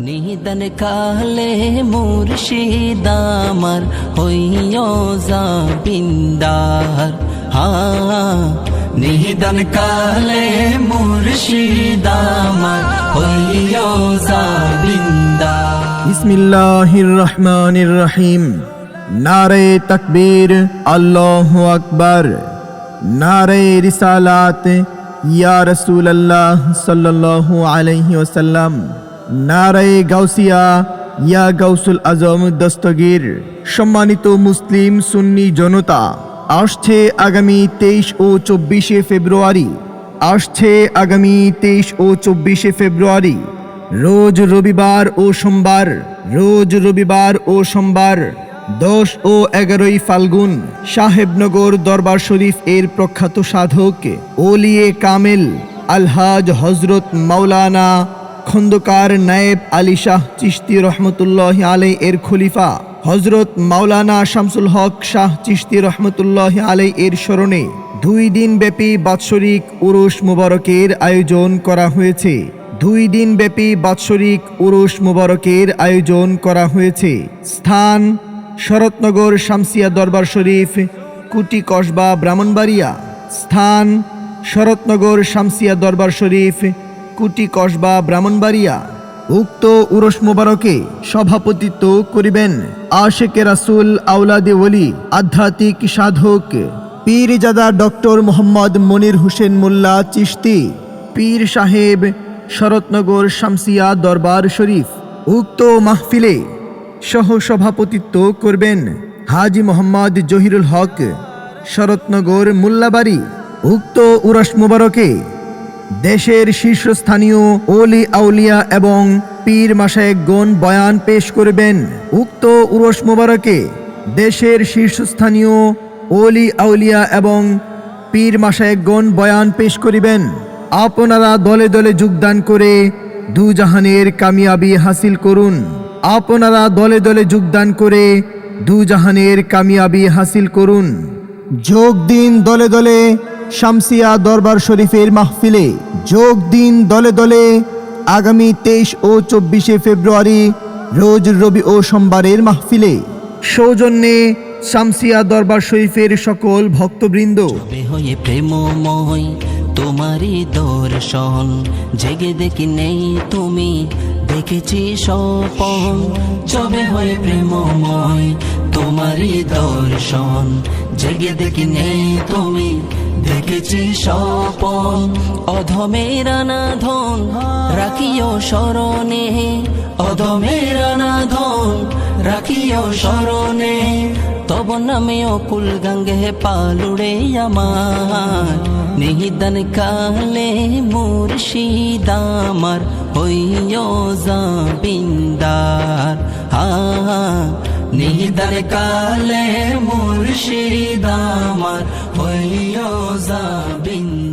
নিদন কালে মুর্শিদামার হইও বিন্দার হা নিদন কালে মুর্শিদামার হইও বিন্দার বিসমিল্লাহির রহমানির রহিম নারে তকবীর, আল্লাহ আকবার। নারে রিসালাত, ইয়া রাসূলুল্লাহ সাল্লাল্লাহু আলাইহি ওয়াসাল্লাম। নারে গাউসিয়া ইয়া গাউসুল আজম দস্তগীর। সম্মানিত মুসলিম সুন্নি জনতা, আসছে আগামী তেইশ ও চব্বিশে ফেব্রুয়ারি, আসছে আগামী তেইশ ও চব্বিশে ফেব্রুয়ারি, রোজ রবিবার ও সোমবার, রোজ রবিবার ও সোমবার, দশ ও এগারোই ফাল্গুন, সাহেবনগর দরবার শরীফ এর প্রখ্যাত সাধক ওলিয়ে কামেল আলহাজ হজরত মাওলানা খন্দকার নায়েব আলী শাহ চিশতি রহমতুল্লাহ আলাই এর খলিফা হজরত মাওলানা শামসুল হক শাহ চিশতি রহমতুল্লাহ আলাই এর স্মরণে দুই দিন ব্যাপী বাৎসরিক উরুস মুবারকের আয়োজন করা হয়েছে। দুই দিন ব্যাপী বাৎসরিক উরুস মুবারকের আয়োজন করা হয়েছে। স্থান শরৎনগর শামসিয়া দরবার শরীফ, কুটি কসবা ব্রাহ্মণবাড়িয়া। স্থান শরৎনগর শামসিয়া দরবার শরীফ কুটি কসবা ব্রাহ্মণবাড়িয়া, উক্ত উরস মোবারকে সভাপতিত্ব করিবেন আশেকে রাসুল আউলাদে ওলি, আধ্যাত্মিক সাধক, পীরজাদা ডক্টর মোহাম্মদ মনির হোসেন মোল্লা চিশতি, পীর সাহেব শরৎনগর শামসিয়া দরবার শরীফ, উক্ত মাহফিলে সহ সভাপতিত্ব করবেন হাজি মোহাম্মদ জহিরুল হক, শরৎনগর মোল্লাবাড়ি, উক্ত উরস মোবারকে দেশের শীর্ষস্থানীয় ওলি আউলিয়া এবং পীর মাসায়েকগণ বয়ান পেশ করবেন উক্ত উরস মোবারকে দেশের শীর্ষস্থানীয় ওলি আউলিয়া এবং পীর মাসায়েকগণ বয়ান পেশ করিবেন। আপনারা দলে দলে যোগদান করে দুজাহানের কামিয়াবি হাসিল করুন। আপনারা দলে দলে যোগদান করে দুজাহানের কামিয়াবি হাসিল করুন। যোগ দিন দলে দলে শামসিয়া দরবার শরীফের মাহফিলে যোগ দিন দলে দলে আগামী তেইশ ও চব্বিশে ফেব্রুয়ারি, রোজ রবি ও সোমবারের মাহফিলে। সৌজন্যে শামসিয়া দরবার শরীফের সকল ভক্তবৃন্দ। তবে হয়ে প্রেমময় তোমারই দর্শন, জেগে দেখি নেই তুমি দেখেছি স্বপন যবে হয়ে প্রেমময় তোমারই দর্শন। জেগে দেখি নেই তুমি, দেখেছি স্বপন। অধমের নাধন রাখিও স্মরণে। অধমের ধন রাখিও স্মরণে। তব নামে অকুল গঙ্গে পালুড়ে আমার নিহিদন কালে মুর্শিদামার হইয় বিন্দার হা নিহিদন কালে মুর্শিদামার হইয় বিন্দার